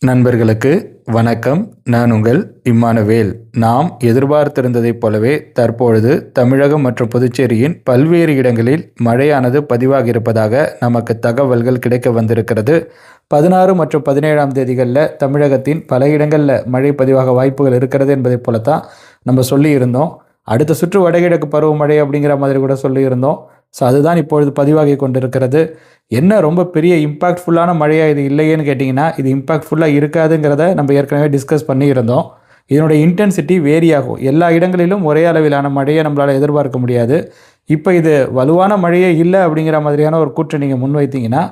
நண்பர்களுக்கு வணக்கம். நான் உங்கள் இம்மானுவேல். நாம் எதிர்பார்த்திருந்ததைப் போலவே தற்பொழுது தமிழகம் மற்றும் புதுச்சேரியின் பல்வேறு இடங்களில் மழையானது பதிவாகியிருப்பதாக நமக்கு தகவல்கள் கிடைக்க வந்திருக்கிறது. பதினாறு மற்றும் பதினேழாம் தேதிகளில் தமிழகத்தின் பல இடங்களில் மழை பதிவாக வாய்ப்புகள் இருக்கிறது என்பதைப் போலத்தான் நம்ம சொல்லியிருந்தோம். அடுத்த சுற்று வடகிழக்கு பருவமழை அப்படிங்கிற மாதிரி கூட சொல்லியிருந்தோம். ஸோ அதுதான் இப்பொழுது பதிவாகி கொண்டிருக்கிறது. என்ன ரொம்ப பெரிய இம்பாக்ட்ஃபுல்லான மழையாக இது இல்லையேன்னு கேட்டிங்கன்னா இது இம்பாக்ட்ஃபுல்லாக இருக்காதுங்கிறத நம்ம ஏற்கனவே டிஸ்கஸ் பண்ணியிருந்தோம். இதனுடைய இன்டென்சிட்டி வேரி ஆகும் எல்லா இடங்களிலும் ஒரே அளவிலான மழையை நம்மளால் எதிர்பார்க்க முடியாது. இப்போ இது வலுவான மழையே இல்லை அப்படிங்கிற மாதிரியான ஒரு கூற்றை நீங்கள் முன்வைத்தீங்கன்னா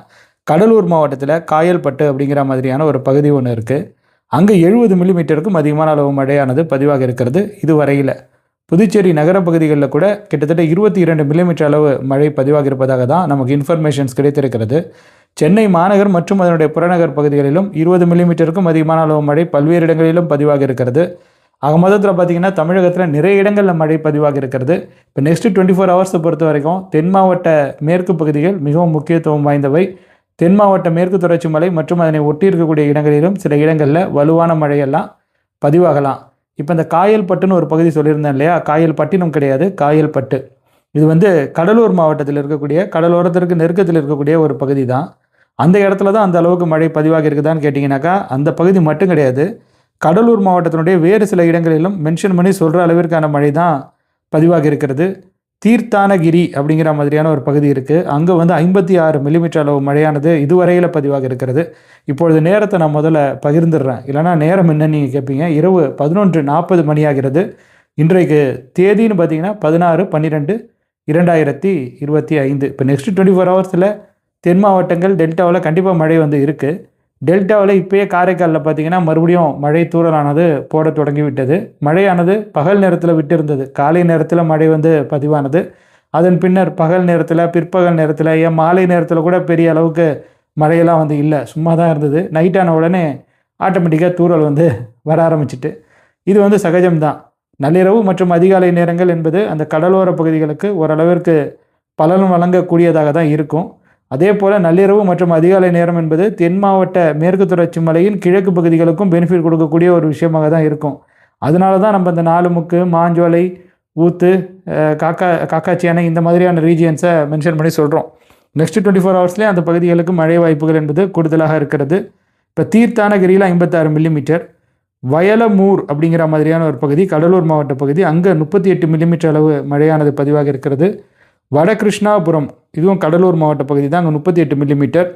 கடலூர் மாவட்டத்தில் காயல்பட்டு அப்படிங்கிற மாதிரியான ஒரு பகுதி ஒன்று இருக்குது அங்கே எழுபது மில்லிமீட்டருக்கும் அதிகமான அளவு மழையானது பதிவாக இருக்கிறது. இது வரையில் புதுச்சேரி நகர பகுதிகளில் கூட கிட்டத்தட்ட இருபத்தி இரண்டு மில்லிமீட்டர் அளவு மழை பதிவாக இருப்பதாக தான் நமக்கு இன்ஃபர்மேஷன்ஸ் கிடைத்திருக்கிறது. சென்னை மாநகர் மற்றும் அதனுடைய புறநகர் பகுதிகளிலும் இருபது மில்லிமீட்டருக்கும் அதிகமான அளவு மழை பல்வேறு இடங்களிலும் பதிவாக இருக்கிறது ஆக மொத்தத்தில் பார்த்தீங்கன்னா தமிழகத்தில் நிறைய இடங்களில் மழை பதிவாக இருக்கிறது இப்போ நெக்ஸ்ட் டுவெண்ட்டி ஃபோர் ஹவர்ஸை பொறுத்த வரைக்கும் தென் மாவட்ட மேற்கு பகுதிகள் மிகவும் முக்கியத்துவம் வாய்ந்தவை. தென் மாவட்ட மேற்கு தொடர்ச்சி மலை மற்றும் அதனை ஒட்டி இருக்கக்கூடிய இடங்களிலும் சில இடங்களில் வலுவான மழையெல்லாம் பதிவாகலாம். இப்போ இந்த காயல்பட்டுன்னு ஒரு பகுதி சொல்லியிருந்தேன் இல்லையா? காயல்பட்டினம் கிடையாது காயல்பட்டு. இது வந்து கடலூர் மாவட்டத்தில் இருக்கக்கூடிய கடலோரத்திற்கு நெருக்கத்தில் இருக்கக்கூடிய ஒரு பகுதி தான். அந்த இடத்துல தான் அந்த அளவுக்கு மழை பதிவாகி இருக்குதான்னு கேட்டிங்கனாக்கா அந்த பகுதி மட்டும் கிடையாது. கடலூர் மாவட்டத்தினுடைய வேறு சில இடங்களிலும் மென்ஷன் பண்ணி சொல்கிற அளவிற்கான மழை தான் பதிவாகி இருக்கிறது. தீர்த்தானகிரி அப்படிங்கிற மாதிரியான ஒரு பகுதி இருக்குது அங்கே வந்து ஐம்பத்தி ஆறு மில்லிமீட்டர் அளவு மழையானது இதுவரையில் பதிவாக இருக்கிறது. இப்பொழுது நேரத்தை நான் முதல்ல பகிர்ந்துடுறேன். இல்லைனா நேரம் என்னன்னு நீங்கள் கேட்பீங்க இரவு பதினொன்று நாற்பது மணி ஆகிறது இன்றைக்கு தேதின்னு பார்த்தீங்கன்னா பதினாறு பன்னிரெண்டு இரண்டாயிரத்தி இருபத்தி ஐந்து. இப்போ நெக்ஸ்ட் டுவெண்ட்டி ஃபோர் ஹவர்ஸில் தென் மாவட்டங்கள் டெல்டாவில் கண்டிப்பாக மழை வந்து இருக்குது டெல்டாவில் இப்போயே காரைக்காலில் பார்த்தீங்கன்னா மறுபடியும் மழை தூரலானது போட தொடங்கி விட்டது மழையானது பகல் நேரத்தில் விட்டிருந்தது. காலை நேரத்தில் மழை வந்து பதிவானது. அதன் பின்னர் பகல் நேரத்தில் பிற்பகல் நேரத்தில் ஏன் மாலை நேரத்தில் கூட பெரிய அளவுக்கு மழையெல்லாம் வந்து இல்லை. சும்மா தான் இருந்தது. நைட்டான உடனே ஆட்டோமேட்டிக்காக தூரல் வந்து வர ஆரம்பிச்சிட்டு. இது வந்து சகஜம்தான் நள்ளிரவு மற்றும் அதிகாலை நேரங்கள் என்பது அந்த கடலோர பகுதிகளுக்கு ஓரளவிற்கு பலன் வழங்கக்கூடியதாக தான் இருக்கும். அதே போல் நள்ளிரவு மற்றும் அதிகாலை நேரம் என்பது தென் மாவட்ட மேற்கு தொடர்ச்சி மலையின் கிழக்கு பகுதிகளுக்கும் பெனிஃபிட் கொடுக்கக்கூடிய ஒரு விஷயமாக தான் இருக்கும். அதனால தான் நம்ம இந்த நாலு முக்கு மாஞ்சோலை ஊத்து காக்கா காக்காச்சியான இந்த மாதிரியான ரீஜியன்ஸை மென்ஷன் பண்ணி சொல்கிறோம் நெக்ஸ்ட் டுவெண்ட்டி ஃபோர் ஹவர்ஸ்லேயே அந்த பகுதிகளுக்கு மழை வாய்ப்புகள் என்பது கூடுதலாக இருக்கிறது. இப்போ தீர்த்தானகிரியில் ஐம்பத்தாறு மில்லிமீட்டர் வயலமூர் அப்படிங்கிற மாதிரியான ஒரு பகுதி கடலூர் மாவட்ட பகுதி அங்கே முப்பத்தி எட்டு மில்லிமீட்டர் அளவு மழையானது பதிவாக இருக்கிறது. வடகிருஷ்ணாபுரம் இதுவும் கடலூர் மாவட்ட பகுதி தான் அங்கே முப்பத்தி எட்டு மில்லிமீட்டர்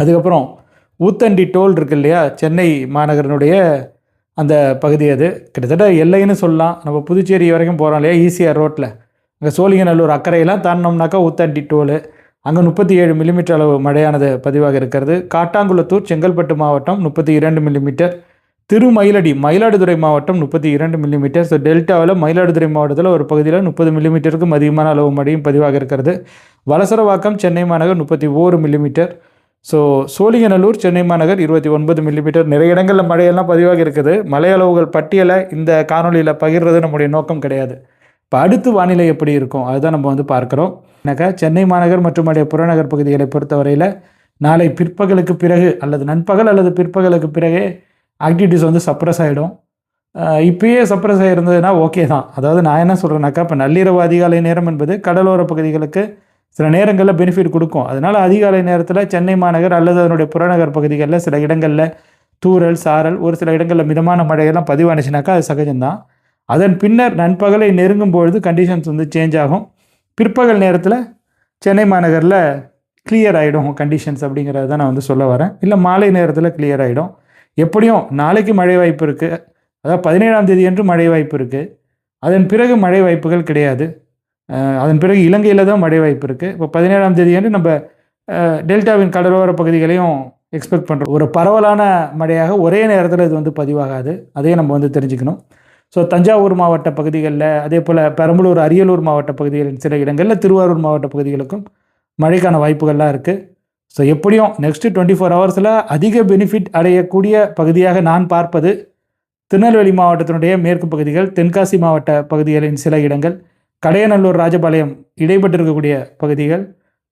அதுக்கப்புறம் ஊத்தண்டி டோல் இருக்கு இல்லையா சென்னை மாநகரனுடைய அந்த பகுதி அது. கிட்டத்தட்ட எல்லைன்னு சொல்லலாம். நம்ம புதுச்சேரி வரைக்கும் போகிறோம் இல்லையா ஈசிஆர் ரோட்டில் அங்கே சோழிங்கநல்லூர் அக்கறையெல்லாம் தாண்டினோம்னாக்கா ஊத்தண்டி டோல். அங்கே முப்பத்தி ஏழு மில்லிமீட்டர் அளவு மழையானது பதிவாக இருக்கிறது. காட்டாங்குளத்தூர் செங்கல்பட்டு மாவட்டம் முப்பத்தி இரண்டு மில்லிமீட்டர் திருமயிலடி மயிலாடுதுறை மாவட்டம் முப்பத்தி இரண்டு மில்லிமீட்டர் ஸோ டெல்டாவில் மயிலாடுதுறை மாவட்டத்தில் ஒரு பகுதியில் முப்பது மில்லிமீட்டருக்கும் அதிகமான அளவு மழையும் பதிவாக இருக்கிறது. வலசரவாக்கம் சென்னை மாநகர் முப்பத்தி ஓரு மில்லிமீட்டர் ஸோ சோழிங்கநல்லூர் சென்னை மாநகர் இருபத்தி ஒன்பது மில்லிமீட்டர் நிறைய இடங்களில் மழையெல்லாம் பதிவாக இருக்குது. மழை அளவுகள் பட்டியலை இந்த காணொலியில் பகிர்றது நம்முடைய நோக்கம் கிடையாது. இப்போ அடுத்து வானிலை எப்படி இருக்கும்? அதுதான் நம்ம வந்து பார்க்குறோம். எனக்கா சென்னை மாநகர் மற்றும் அடைய புறநகர் பகுதிகளை பொறுத்தவரையில் நாளை பிற்பகலுக்கு பிறகு அல்லது நண்பகல் அல்லது பிற்பகலுக்கு பிறகே ஆக்டிவிட்டிஸ் வந்து சப்ரஸ் ஆகிடும் இப்பயே சப்ரஸ் ஆகிருந்ததுன்னா ஓகே தான். அதாவது நான் என்ன சொல்கிறேன்னாக்கா இப்போ நள்ளிரவு அதிகாலை நேரம் என்பது கடலோர பகுதிகளுக்கு சில நேரங்களில் பெனிஃபிட் கொடுக்கும். அதனால் அதிகாலை நேரத்தில் சென்னை மாநகர் அல்லது அதனுடைய புறநகர் பகுதிகளில் சில இடங்களில் தூரல் சாரல் ஒரு சில இடங்களில் மிதமான மழையெல்லாம் பதிவானுச்சுனாக்கா அது சகஜம்தான். அதன் பின்னர் நண்பகலை நெருங்கும் பொழுது கண்டிஷன்ஸ் வந்து சேஞ்ச் ஆகும். பிற்பகல் நேரத்தில் சென்னை மாநகரில் கிளியர் ஆகிடும் கண்டிஷன்ஸ் அப்படிங்கிறத தான் நான் வந்து சொல்ல வரேன். இல்லை மாலை நேரத்தில் கிளியர் ஆகிடும் எப்படியும் நாளைக்கு மழை வாய்ப்பு இருக்குது அதாவது பதினேழாம் தேதி என்று மழை வாய்ப்பு இருக்குது அதன் பிறகு மழை வாய்ப்புகள் கிடையாது. அதன் பிறகு இலங்கையில் தான் மழை வாய்ப்பு இருக்குது இப்போ பதினேழாம் தேதி என்று நம்ம டெல்டாவின் கடலோர பகுதிகளையும் எக்ஸ்பெக்ட் பண்ணுறோம் ஒரு பரவலான மழையாக ஒரே நேரத்தில் இது வந்து பதிவாகாது. அதையும் நம்ம வந்து தெரிஞ்சுக்கணும். ஸோ தஞ்சாவூர் மாவட்ட பகுதிகளில் அதே போல் பெரம்பலூர் அரியலூர் மாவட்ட பகுதிகளின் சில இடங்களில் திருவாரூர் மாவட்ட பகுதிகளுக்கும் மழைக்கான வாய்ப்புகள்லாம் இருக்குது ஸோ எப்படியும் நெக்ஸ்ட்டு டுவெண்ட்டி ஃபோர் ஹவர்ஸில் அதிக பெனிஃபிட் அடையக்கூடிய பகுதியாக நான் பார்ப்பது திருநெல்வேலி மாவட்டத்தினுடைய மேற்கு பகுதிகள் தென்காசி மாவட்ட பகுதிகளின் சில இடங்கள் கடையநல்லூர் ராஜபாளையம் இடைப்பட்டிருக்கக்கூடிய பகுதிகள்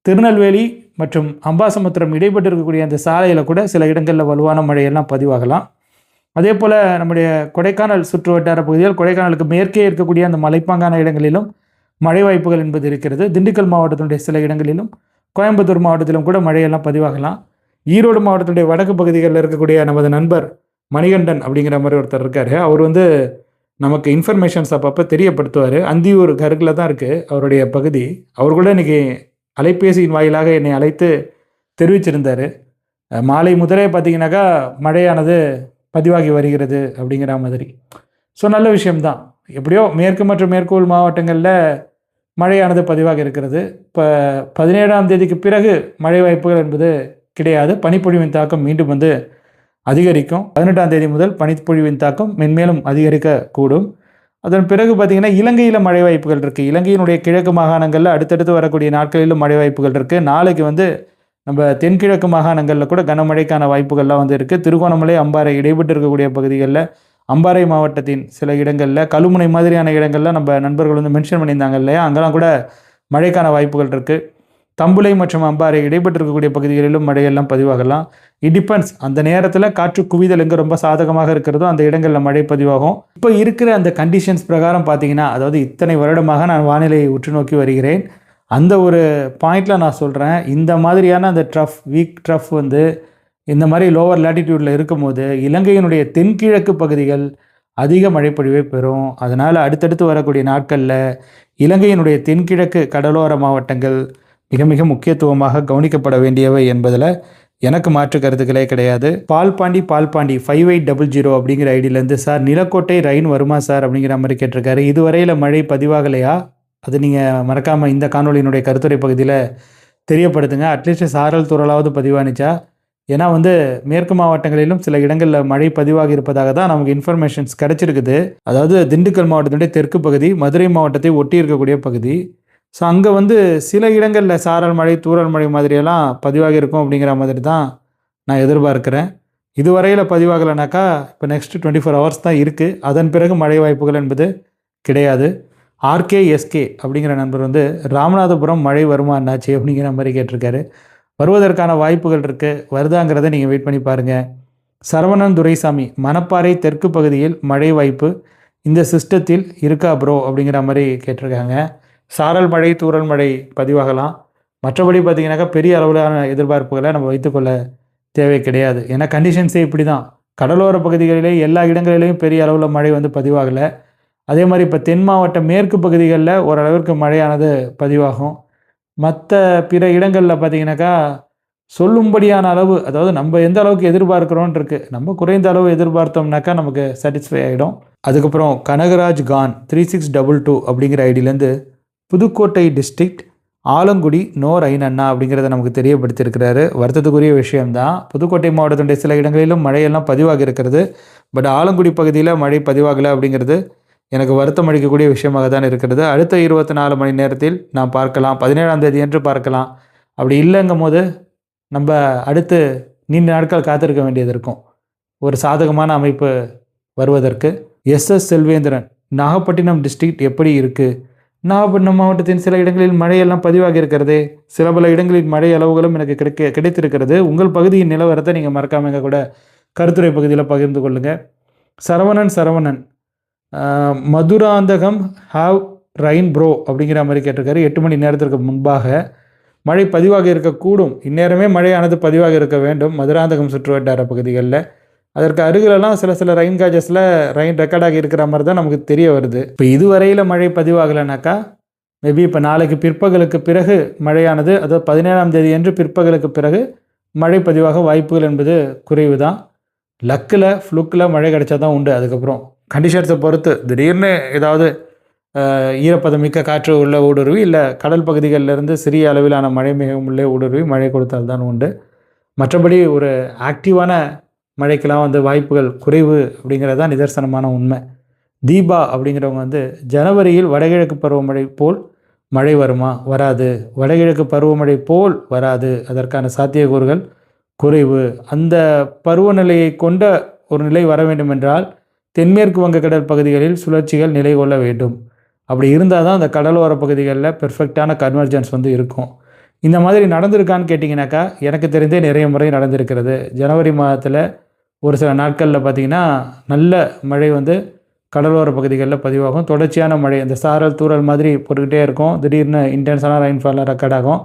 திருநெல்வேலி மற்றும் அம்பாசமுத்திரம் இடைப்பட்டிருக்கக்கூடிய அந்த சாலையில் கூட சில இடங்களில் வலுவான மழையெல்லாம் பதிவாகலாம். அதே போல் நம்முடைய கொடைக்கானல் சுற்று வட்டார பகுதிகள் கொடைக்கானலுக்கு மேற்கே இருக்கக்கூடிய அந்த மலைப்பாங்கான இடங்களிலும் மழை வாய்ப்புகள் என்பது இருக்கிறது. திண்டுக்கல் மாவட்டத்தினுடைய சில இடங்களிலும் கோயம்புத்தூர் மாவட்டத்திலும் கூட மழையெல்லாம் பதிவாகலாம். ஈரோடு மாவட்டத்துடைய வடக்கு பகுதிகளில் இருக்கக்கூடிய நமது நண்பர் மணிகண்டன் அப்படிங்கிற மாதிரி ஒருத்தர் இருக்கார். அவர் வந்து நமக்கு இன்ஃபர்மேஷன்ஸ் அப்பப்போ தெரியப்படுத்துவார். அந்தியூர் கருக்கில் தான் இருக்குது அவருடைய பகுதி. அவர் கூட இன்றைக்கி அலைபேசியின் வாயிலாக என்னை அழைத்து தெரிவிச்சிருந்தார். மாலை முதலே பார்த்தீங்கன்னாக்கா மழையானது பதிவாகி வருகிறது அப்படிங்கிற மாதிரி. ஸோ நல்ல விஷயம்தான். எப்படியோ மேற்கு மற்றும் மேற்கோள் மாவட்டங்களில் மழையானது பதிவாக இருக்கிறது. இப்போ பதினேழாம் தேதிக்கு பிறகு மழை வாய்ப்புகள் என்பது கிடையாது. பனிப்பொழிவின் தாக்கம் மீண்டும் வந்து அதிகரிக்கும். பதினெட்டாம் தேதி முதல் பனிப்பொழிவின் தாக்கம் மென்மேலும் அதிகரிக்க கூடும் அதன் பிறகு பார்த்திங்கன்னா இலங்கையில் மழை வாய்ப்புகள் இருக்குது இலங்கையினுடைய கிழக்கு மாகாணங்களில் அடுத்தடுத்து வரக்கூடிய நாட்களிலும் மழை வாய்ப்புகள் இருக்குது நாளைக்கு வந்து நம்ம தென்கிழக்கு மாகாணங்களில் கூட கனமழைக்கான வாய்ப்புகள்லாம் வந்து இருக்குது திருகோணமலை அம்பாறை இடைப்பட்டு இருக்கக்கூடிய பகுதிகளில் அம்பாறை மாவட்டத்தின் சில இடங்களில் கழுமுனை மாதிரியான இடங்களில் நம்ம நண்பர்கள் வந்து மென்ஷன் பண்ணியிருந்தாங்க இல்லையா? அங்கெல்லாம் கூட மழைக்கான வாய்ப்புகள் இருக்குது தம்புளை மற்றும் அம்பாறை இடைப்பட்டு இருக்கக்கூடிய பகுதிகளிலும் மழையெல்லாம் பதிவாகலாம். இட் டிபெண்ட்ஸ் அந்த நேரத்தில் காற்று குவிதல் எங்கே ரொம்ப சாதகமாக இருக்கிறதோ அந்த இடங்களில் மழை பதிவாகும். இப்போ இருக்கிற அந்த கண்டிஷன்ஸ் பிரகாரம் பார்த்தீங்கன்னா அதாவது இத்தனை வருடமாக நான் வானிலையை உற்று நோக்கி வருகிறேன். அந்த ஒரு பாயிண்டில் நான் சொல்கிறேன் இந்த மாதிரியான அந்த ட்ரஃப் வீக் ட்ரஃப் வந்து இந்த மாதிரி லோவர் லேட்டிடியூடில் இருக்கும்போது இலங்கையினுடைய தென்கிழக்கு பகுதிகள் அதிக மழைப்பொழிவை பெறும். அதனால் அடுத்தடுத்து வரக்கூடிய நாட்களில் இலங்கையினுடைய தென்கிழக்கு கடலோர மாவட்டங்கள் மிக மிக முக்கியத்துவமாக கவனிக்கப்பட வேண்டியவை என்பதில் எனக்கு மாற்று கருத்துக்களே கிடையாது. Balpandi Balpandi five eight double zero அப்படிங்கிற ஐடியிலேருந்து சார் நிலக்கோட்டை ரயின் வருமா சார்? அப்படிங்கிற மாதிரி கேட்டிருக்காரு. இதுவரையில் மழை பதிவாகலையா? அது நீங்கள் மறக்காமல் இந்த காணொலியினுடைய கருத்துரை பகுதியில் தெரியப்படுத்துங்க. அட்லீஸ்ட் சாரல் துறலாவது பதிவானிச்சா? ஏன்னா வந்து மேற்கு மாவட்டங்களிலும் சில இடங்களில் மழை பதிவாகி இருப்பதாக தான் நமக்கு இன்ஃபர்மேஷன்ஸ் கிடைச்சிருக்குது. அதாவது திண்டுக்கல் மாவட்டத்தினுடைய தெற்கு பகுதி மதுரை மாவட்டத்தை ஒட்டி இருக்கக்கூடிய பகுதி. ஸோ அங்கே வந்து சில இடங்களில் சாரல் மழை தூரல் மழை மாதிரியெல்லாம் பதிவாகி இருக்கும் அப்படிங்கிற மாதிரி தான் நான் எதிர்பார்க்கிறேன். இதுவரையில் பதிவாகலைனாக்கா இப்போ நெக்ஸ்ட் டுவெண்ட்டி ஃபோர் ஹவர்ஸ் தான் இருக்குது அதன் பிறகு மழை வாய்ப்புகள் என்பது கிடையாது. ஆர்கே எஸ்கே அப்படிங்கிற நண்பர் வந்து ராமநாதபுரம் மழை வருமா என்னாச்சு அப்படிங்கிற மாதிரி கேட்டிருக்காரு. வருவதற்கான வாய்ப்புகள் இருக்குது வருதாங்கிறத நீங்கள் வெயிட் பண்ணி பாருங்கள் சரவணன் துரைசாமி மணப்பாறை தெற்கு பகுதியில் மழை வாய்ப்பு இந்த சிஸ்டத்தில் இருக்கா ப்ரோ அப்படிங்கிற மாதிரி கேட்டிருக்காங்க. சாரல் மழை தூரல் மழை பதிவாகலாம். மற்றபடி பார்த்தீங்கன்னாக்கா பெரிய அளவிலான எதிர்பார்ப்புகளை நம்ம வைத்துக்கொள்ள தேவை கிடையாது. ஏன்னா கண்டிஷன்ஸே இப்படி தான் கடலோர பகுதிகளிலே எல்லா இடங்களிலேயும் பெரிய அளவில் மழை வந்து பதிவாகலை. அதே மாதிரி இப்போ தென் மாவட்ட மேற்கு பகுதிகளில் ஓரளவிற்கு மழையானது பதிவாகும். மற்ற பிற இடங்களில் பார்த்தீங்கன்னாக்கா சொல்லும்படியான அளவு அதாவது நம்ம எந்த அளவுக்கு எதிர்பார்க்குறோன் இருக்குது நம்ம குறைந்த அளவு எதிர்பார்த்தோம்னாக்கா நமக்கு சாட்டிஸ்ஃபை ஆகிடும் அதுக்கப்புறம் Kanagaraj Khan three six double two அப்படிங்கிற ஐடியிலேருந்து புதுக்கோட்டை டிஸ்ட்ரிக்ட் ஆலங்குடி நோ அண்ணா அப்படிங்கிறத நமக்கு தெரியப்படுத்தியிருக்கிறாரு. வருத்தத்துக்குரிய விஷயம்தான். புதுக்கோட்டை மாவட்டத்துடைய சில இடங்களிலும் மழையெல்லாம் பதிவாகி இருக்கிறது பட் ஆலங்குடி பகுதியில் மழை பதிவாகலை அப்படிங்கிறது எனக்கு வருத்தம் அளிக்கக்கூடிய விஷயமாக தான் இருக்கிறது. அடுத்த இருபத்தி நாலு மணி நேரத்தில் நாம் பார்க்கலாம். பதினேழாம் தேதி என்று பார்க்கலாம். அப்படி இல்லைங்கும் போது நம்ம அடுத்து நீண்ட நாட்கள் காத்திருக்க வேண்டியது இருக்கும். ஒரு சாதகமான அமைப்பு வருவதற்கு. எஸ்எஸ் செல்வேந்திரன் நாகப்பட்டினம் டிஸ்ட்ரிக்ட் எப்படி இருக்குது நாகப்பட்டினம் மாவட்டத்தின் சில இடங்களில் மழையெல்லாம் பதிவாகி இருக்கிறது. சில பல இடங்களில் மழை அளவுகளும் எனக்கு கிடைக்க கிடைத்திருக்கிறது. உங்கள் பகுதியின் நிலவரத்தை நீங்கள் மறக்காமல் கூட கருத்துரை பகுதியில் பகிர்ந்து கொள்ளுங்கள் Saravanan Saravanan. Madurantakam how rain bro அப்படிங்கிற மாதிரி கேட்டிருக்காரு. எட்டு மணி நேரத்திற்கு முன்பாக மழை பதிவாக இருக்கக்கூடும். இந்நேரமே மழையானது பதிவாக இருக்க வேண்டும். மதுராந்தகம் சுற்றுவட்டார பகுதிகளில். அதற்கு அருகிலெல்லாம் சில சில ரெயின் காஜஸில் ரெயின் ரெக்கார்டாகி இருக்கிற மாதிரி தான் நமக்கு தெரிய வருது. இப்போ இதுவரையில் மழை பதிவாகலைனாக்கா மேபி இப்போ நாளைக்கு பிற்பகலுக்கு பிறகு மழையானது அதாவது பதினேழாம் தேதி என்று பிற்பகலுக்கு பிறகு மழை பதிவாக வாய்ப்புகள் என்பது குறைவு தான் லக்கில் ஃப்ளுக்கில் மழை கிடைச்சா தான் உண்டு. அதுக்கப்புறம் கண்டிஷன்ஸை பொறுத்து திடீர்னு ஏதாவது ஈரப்பதம் ஈரப்பதமிக்க காற்று உள்ள ஊடுருவி இல்லை கடல் பகுதிகளிலிருந்து சிறிய அளவிலான மழை மிகவும் உள்ளே ஊடுருவி மழை கொடுத்தால் தான் உண்டு. மற்றபடி ஒரு ஆக்டிவான மழைக்கெல்லாம் வந்து வாய்ப்புகள் குறைவு அப்படிங்கிறது தான் நிதர்சனமான உண்மை. தீபா அப்படிங்கிறவங்க வந்து ஜனவரியில் வடகிழக்கு பருவமழை போல் மழை வருமா? வராது. வடகிழக்கு பருவமழை போல் வராது. அதற்கான சாத்தியக்கூறுகள் குறைவு. அந்த பருவநிலையை கொண்ட ஒரு நிலை வர வேண்டுமென்றால் தென்மேற்கு வங்கக்கடல் பகுதிகளில் சுழற்சிகள் நிலை கொள்ள வேண்டும். அப்படி இருந்தால் தான் அந்த கடலோர பகுதிகளில் பெர்ஃபெக்டான கன்வர்ஜன்ஸ் வந்து இருக்கும். இந்த மாதிரி நடந்திருக்கான்னு கேட்டிங்கனாக்கா எனக்கு தெரிந்தே நிறைய முறை நடந்திருக்கிறது. ஜனவரி மாதத்தில் ஒரு சில நாட்களில் பார்த்திங்கன்னா நல்ல மழை வந்து கடலோர பகுதிகளில் பதிவாகும். தொடர்ச்சியான மழை இந்த சாரல் தூறல் மாதிரி போட்டுக்கிட்டே இருக்கும். திடீர்னு இன்டென்ஸான ரெயின்ஃபாலில் ரெக்கார்ட் ஆகும்.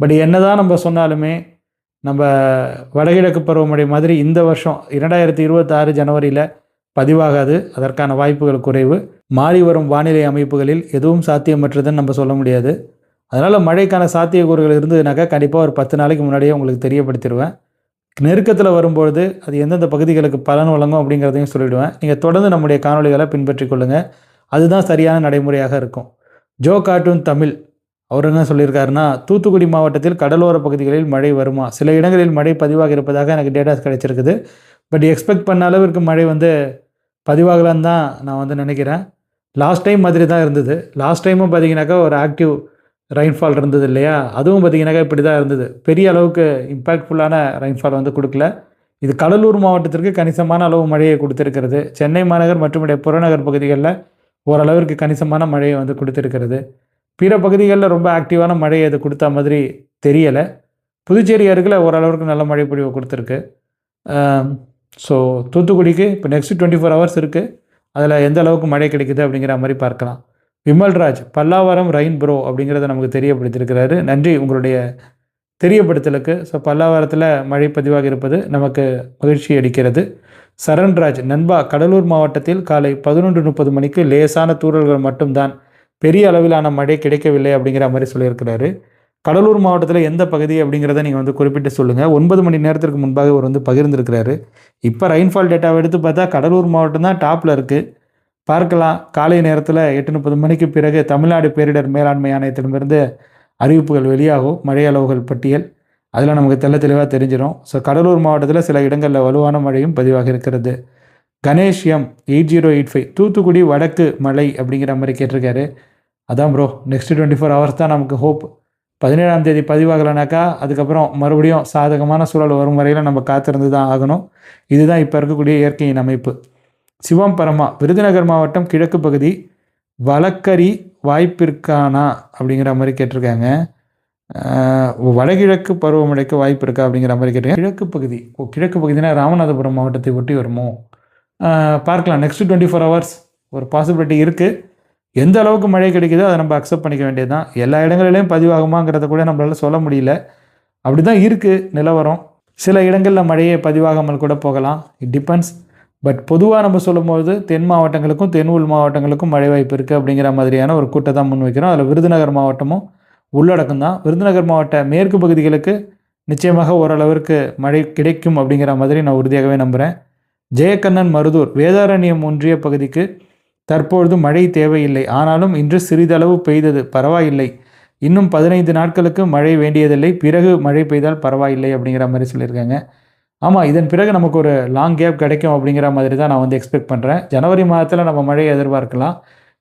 பட் என்ன தான் நம்ம சொன்னாலுமே நம்ம வடகிழக்கு பருவமழை மாதிரி இந்த வருஷம் இரண்டாயிரத்தி இருபத்தாறு ஜனவரியில் பதிவாகாது. அதற்கான வாய்ப்புகள் குறைவு. மாறி வரும் வானிலை அமைப்புகளில் எதுவும் சாத்தியமற்றதுன்னு நம்ம சொல்ல முடியாது. அதனால் மழைக்கான சாத்தியக்கூறுகள் இருந்ததுனாக்கா கண்டிப்பாக ஒரு பத்து நாளைக்கு முன்னாடியே உங்களுக்கு தெரியப்படுத்திடுவேன். நெருக்கத்தில் வரும்பொழுது அது எந்தெந்த பகுதிகளுக்கு பலன் வழங்கும் அப்படிங்கிறதையும் சொல்லிவிடுவேன் நீங்கள் தொடர்ந்து நம்முடைய காணொலிகளை பின்பற்றி கொள்ளுங்கள் அதுதான் சரியான நடைமுறையாக இருக்கும். Joe cartoon Tamil. அவர் என்ன சொல்லியிருக்காருன்னா தூத்துக்குடி மாவட்டத்தில் கடலோர பகுதிகளில் மழை வருமா? சில இடங்களில் மழை பதிவாக இருப்பதாக எனக்கு டேட்டாஸ் கிடைச்சிருக்குது. பட் எக்ஸ்பெக்ட் பண்ண அளவிற்கு மழை வந்து பதிவாகலான்னு தான் நான் வந்து நினைக்கிறேன். லாஸ்ட் டைம் மாதிரி தான் இருந்தது லாஸ்ட் டைமும் பார்த்தீங்கன்னாக்கா ஒரு ஆக்டிவ் ரெயின்ஃபால் இருந்தது இல்லையா? அதுவும் பார்த்தீங்கன்னாக்கா இப்படி தான் இருந்தது. பெரிய அளவுக்கு இம்பேக்ட்ஃபுல்லான ரெயின்ஃபால் வந்து கொடுக்கல. இது கடலூர் மாவட்டத்திற்கு கணிசமான அளவு மழையை கொடுத்துருக்கிறது. சென்னை மாநகர் மற்றும் இடைய புறநகர் பகுதிகளில் ஓரளவிற்கு கணிசமான மழையை வந்து கொடுத்துருக்கிறது. பிற பகுதிகளில் ரொம்ப ஆக்டிவான மழையை அது கொடுத்த மாதிரி தெரியலை. புதுச்சேரி அருகில் ஓரளவுக்கு நல்ல மழை பொழிவு கொடுத்துருக்கு ஸோ தூத்துக்குடிக்கு இப்போ நெக்ஸ்ட் டுவெண்ட்டி ஃபோர் ஹவர்ஸ் இருக்குது அதில் எந்த அளவுக்கு மழை கிடைக்குது அப்படிங்கிற மாதிரி பார்க்கலாம். விமல்ராஜ் பல்லாவரம் ரெயின் ப்ரோ அப்படிங்கிறத நமக்கு தெரியப்படுத்தியிருக்கிறாரு. நன்றி உங்களுடைய தெரியப்படுத்தலுக்கு. ஸோ பல்லாவரத்தில் மழை பதிவாக இருப்பது நமக்கு மகிழ்ச்சி அளிக்கிறது. சரண்ராஜ் நண்பா கடலூர் மாவட்டத்தில் காலை பதினொன்று முப்பது மணிக்கு லேசான தூறல்கள் மட்டும்தான். பெரிய அளவிலான மழை கிடைக்கவில்லை அப்படிங்கிற மாதிரி சொல்லியிருக்கிறாரு. கடலூர் மாவட்டத்தில் எந்த பகுதி அப்படிங்கிறத நீங்கள் வந்து குறிப்பிட்டு சொல்லுங்கள் ஒன்பது மணி நேரத்திற்கு முன்பாக இவர் வந்து பகிர்ந்திருக்கிறாரு. இப்போ ரெயின்ஃபால் டேட்டாவை எடுத்து பார்த்தா கடலூர் மாவட்டம் தான் டாப்பில் இருக்குது பார்க்கலாம். காலை நேரத்தில் எட்டு முப்பது மணிக்கு பிறகு தமிழ்நாடு பேரிடர் மேலாண்மை ஆணையத்திடமிருந்து அறிவிப்புகள் வெளியாகும். மழை அளவுகள் பட்டியல். அதில் நமக்கு தெள்ள தெளிவாக தெரிஞ்சிடும். ஸோ கடலூர் மாவட்டத்தில் சில இடங்களில் வலுவான மழையும் பதிவாக இருக்கிறது. Ganesh M eight zero eight five Thoothukudi வடக்கு மழை அப்படிங்கிற மாதிரி கேட்டிருக்காரு. அதான் bro next twenty four hours தான் நமக்கு ஹோப் பதினேழாம் தேதி பதிவாகலைனாக்கா அதுக்கப்புறம் மறுபடியும் சாதகமான சூழல் வரும் வரையில் நம்ம காத்திருந்து தான் ஆகணும். இதுதான் இப்போ இருக்கக்கூடிய இயற்கையின் அமைப்பு. சிவம் பரமா விருதுநகர் மாவட்டம் கிழக்கு பகுதி வழக்கறி வாய்ப்பிற்கானா அப்படிங்கிற மாதிரி கேட்டிருக்காங்க. வடகிழக்கு பருவமழைக்கு வாய்ப்பு இருக்கா அப்படிங்கிற மாதிரி கேட்டிருக்காங்க. கிழக்கு பகுதி ஓ கிழக்கு பகுதினா ராமநாதபுரம் மாவட்டத்தை ஒட்டி வருமோ? பார்க்கலாம். நெக்ஸ்ட் டுவெண்ட்டி ஃபோர் ஹவர்ஸ் ஒரு பாசிபிலிட்டி இருக்குது எந்த அளவுக்கு மழை கிடைக்குதோ அதை நம்ம அக்செப்ட் பண்ணிக்க வேண்டியது தான் எல்லா இடங்களிலையும் பதிவாகுமாங்கிறத கூட நம்மளால் சொல்ல முடியல. அப்படி தான் இருக்குது நிலவரம். சில இடங்களில் மழையை பதிவாகாமல் கூட போகலாம். இட் டிபெண்ட்ஸ் பட் பொதுவாக நம்ம சொல்லும்போது தென் மாவட்டங்களுக்கும் தென் உள் மாவட்டங்களுக்கும் மழை வாய்ப்பு இருக்குது அப்படிங்கிற மாதிரியான ஒரு கூட்டத்தை முன் வைக்கிறோம். அதில் விருதுநகர் மாவட்டமும் உள்ளடக்கம் தான். விருதுநகர் மாவட்ட மேற்கு பகுதிகளுக்கு நிச்சயமாக ஓரளவிற்கு மழை கிடைக்கும் அப்படிங்கிற மாதிரி நான் உறுதியாகவே நம்புகிறேன் ஜெயக்கண்ணன் மருதூர் வேதாரண்யம் ஒன்றிய பகுதிக்கு தற்பொழுது மழை தேவையில்லை. ஆனாலும் இன்று சிறிதளவு பெய்தது. பரவாயில்லை. இன்னும் பதினைந்து நாட்களுக்கு மழை வேண்டியதில்லை. பிறகு மழை பெய்தால் பரவாயில்லை அப்படிங்கிற மாதிரி சொல்லியிருக்காங்க. ஆமாம் இதன் பிறகு நமக்கு ஒரு லாங் கேப் கிடைக்கும் அப்படிங்கிற மாதிரி தான் நான் வந்து எக்ஸ்பெக்ட் பண்ணுறேன் ஜனவரி மாதத்தில் நம்ம மழையை எதிர்பார்க்கலாம்.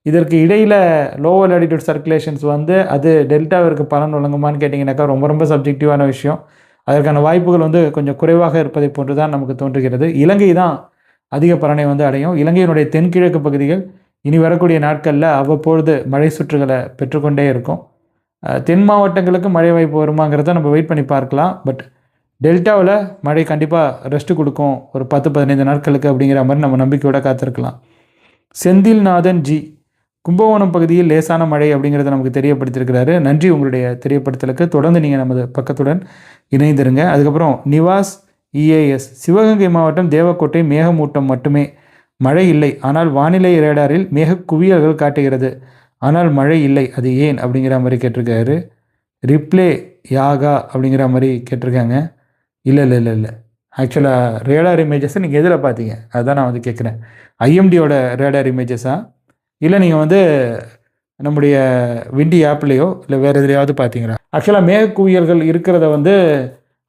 இதற்கு இடையில் லோவர் ஆட்டிடியூட் சர்க்குலேஷன்ஸ் வந்து அது டெல்டாவிற்கு பலன் வழங்குமான்னு கேட்டிங்கனாக்கா ரொம்ப ரொம்ப சப்ஜெக்டிவான விஷயம். அதற்கான வாய்ப்புகள் வந்து கொஞ்சம் குறைவாக இருப்பதை போன்று தான் நமக்கு தோன்றுகிறது. இலங்கை தான் அதிக பலனை வந்து அடையும். இலங்கையினுடைய தென்கிழக்கு பகுதிகள் இனி வரக்கூடிய நாட்களில் அவ்வப்பொழுது மழை சுற்றுகளை பெற்றுக்கொண்டே இருக்கும். தென் மாவட்டங்களுக்கு மழை வாய்ப்பு வருமாங்கிறத நம்ம வெயிட் பண்ணி பார்க்கலாம். பட் டெல்டாவில் மழை கண்டிப்பாக ரெஸ்ட்டு கொடுக்கும் ஒரு பத்து பதினைந்து நாட்களுக்கு அப்படிங்கிற மாதிரி நம்ம நம்பிக்கையோட காத்திருக்கலாம். செந்தில்நாதன் ஜி கும்பகோணம் பகுதியில் லேசான மழை அப்படிங்கிறத நமக்கு தெரியப்படுத்தியிருக்கிறாரு. நன்றி உங்களுடைய தெரியப்படுத்தலுக்கு. தொடர்ந்து நீங்கள் நமது பக்கத்துடன் இணைந்திருங்க. அதுக்கப்புறம் நிவாஸ் இஏஎஸ். சிவகங்கை மாவட்டம் தேவக்கோட்டை மேகமூட்டம் மட்டுமே. மழை இல்லை. ஆனால் வானிலை ரேடாரில் மேக குவியல்கள் காட்டுகிறது. ஆனால் மழை இல்லை. அது ஏன்? அப்படிங்கிற மாதிரி கேட்டிருக்காரு. ரிப்ளே யாகா அப்படிங்கிற மாதிரி கேட்டிருக்காங்க. இல்லை இல்லை இல்லை இல்லை. ஆக்சுவலாக ரேடார் இமேஜஸை நீங்கள் எதில் பார்த்தீங்க? அதுதான் நான் வந்து கேட்குறேன். ஐஎம்டியோட ரேடார் இமேஜஸா? இல்லை நீங்கள் வந்து நம்முடைய விண்டி ஆப்லேயோ இல்லை வேறு எதுலையாவது பார்த்தீங்களா? ஆக்சுவலாக மேகக்குவியல்கள் இருக்கிறத வந்து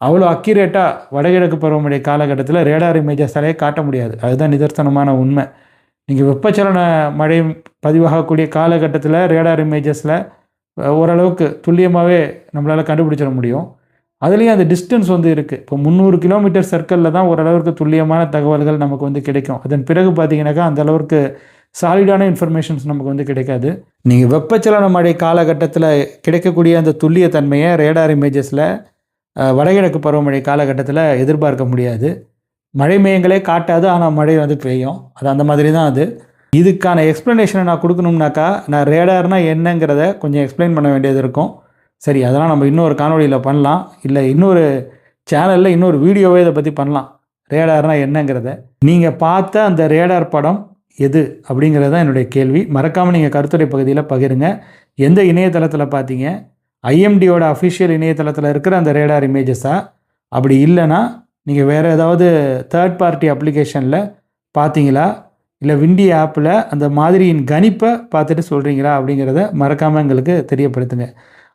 அவ்வளோ அக்யூரேட்டாக வடகிழக்கு பருவமழை காலகட்டத்தில் ரேடார் இமேஜஸாலே காட்ட முடியாது. அதுதான் நிதர்சனமான உண்மை. நீங்கள் வெப்பச்சலன மழை பதிவாகக்கூடிய காலகட்டத்தில் ரேடார் இமேஜஸில் ஓரளவுக்கு துல்லியமாகவே நம்மளால் கண்டுபிடிச்சிட முடியும். அதுலேயும் அந்த டிஸ்டன்ஸ் வந்து இருக்குது இப்போ முந்நூறு கிலோமீட்டர் சர்க்கிளில் தான் ஓரளவுக்கு துல்லியமான தகவல்கள் நமக்கு வந்து கிடைக்கும். அதன் பிறகு பார்த்தீங்கன்னாக்கா அந்த அளவுக்கு சாலிடான இன்ஃபர்மேஷன்ஸ் நமக்கு வந்து கிடைக்காது. நீங்கள் வெப்பச்சலன மழை காலகட்டத்தில் கிடைக்கக்கூடிய அந்த துல்லிய தன்மையை ரேடார் இமேஜஸில் வடகிழக்கு பருவமழை காலகட்டத்தில் எதிர்பார்க்க முடியாது. மழை மேயங்களே காட்டாது ஆனால் மழை வந்து பெய்யும். அது அந்த மாதிரி தான் அது. இதுக்கான எக்ஸ்ப்ளனேஷனை நான் கொடுக்கணும்னாக்கா நான் ரேடார்னால் என்னங்கிறத கொஞ்சம் எக்ஸ்பிளைன் பண்ண வேண்டியது இருக்கும். சரி அதெல்லாம் நம்ம இன்னொரு காணொளியில் பண்ணலாம். இல்லை இன்னொரு சேனலில் இன்னொரு வீடியோவே இதை பற்றி பண்ணலாம். ரேடார்னால் என்னங்கிறத. நீங்கள் பார்த்த அந்த ரேடார் படம் எது அப்படிங்கிறது தான் என்னுடைய கேள்வி. மறக்காமல் நீங்கள் கருத்துரை பகுதியில் பகிருங்க. எந்த இணையதளத்தில் பார்த்தீங்க ஐஎம்டியோட அஃபிஷியல் இணையதளத்தில் இருக்கிற அந்த ரேடார் இமேஜஸா அப்படி இல்லைன்னா நீங்கள் வேறு ஏதாவது தேர்ட் பார்ட்டி அப்ளிகேஷனில் பார்த்தீங்களா இல்லை விண்டி ஆப்பில் அந்த மாதிரியின் கணிப்பை பார்த்துட்டு சொல்கிறீங்களா அப்படிங்கிறத மறக்காமல் எங்களுக்கு தெரியப்படுத்துங்க.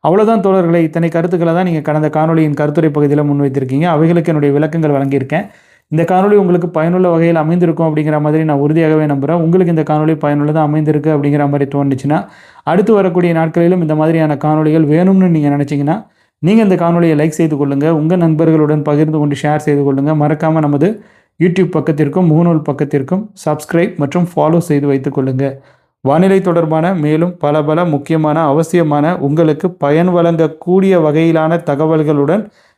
அவ்வளோதான் தோழர்களை இத்தனை கருத்துக்களை தான் நீங்கள் கடந்த காணொலியின் கருத்துரை பகுதியில் முன்வைத்திருக்கீங்க. அவைகளுக்கு என்னுடைய விளக்கங்கள் வழங்கியிருக்கேன். இந்த காணொலி உங்களுக்கு பயனுள்ள வகையில் அமைந்திருக்கும் அப்படிங்கிற மாதிரி நான் உறுதியாகவே நம்புகிறேன் உங்களுக்கு இந்த காணொலி பயனுள்ளதாக அமைந்திருக்கு அப்படிங்கிற மாதிரி தோணுச்சுன்னா அடுத்து வரக்கூடிய நாட்களிலும் இந்த மாதிரியான காணொலிகள் வேணும்னு நீங்கள் நினச்சிங்கன்னா நீங்கள் இந்த காணொலியை லைக் செய்து கொள்ளுங்கள் உங்கள் நண்பர்களுடன் பகிர்ந்து கொண்டு ஷேர் செய்து கொள்ளுங்கள் மறக்காமல் நமது யூடியூப் பக்கத்திற்கும் முகநூல் பக்கத்திற்கும் சப்ஸ்கிரைப் மற்றும் ஃபாலோ செய்து வைத்துக் கொள்ளுங்கள் வானிலை தொடர்பான மேலும் பல பல முக்கியமான அவசியமான உங்களுக்கு பயன் வழங்கக்கூடிய வகையிலான தகவல்களுடன்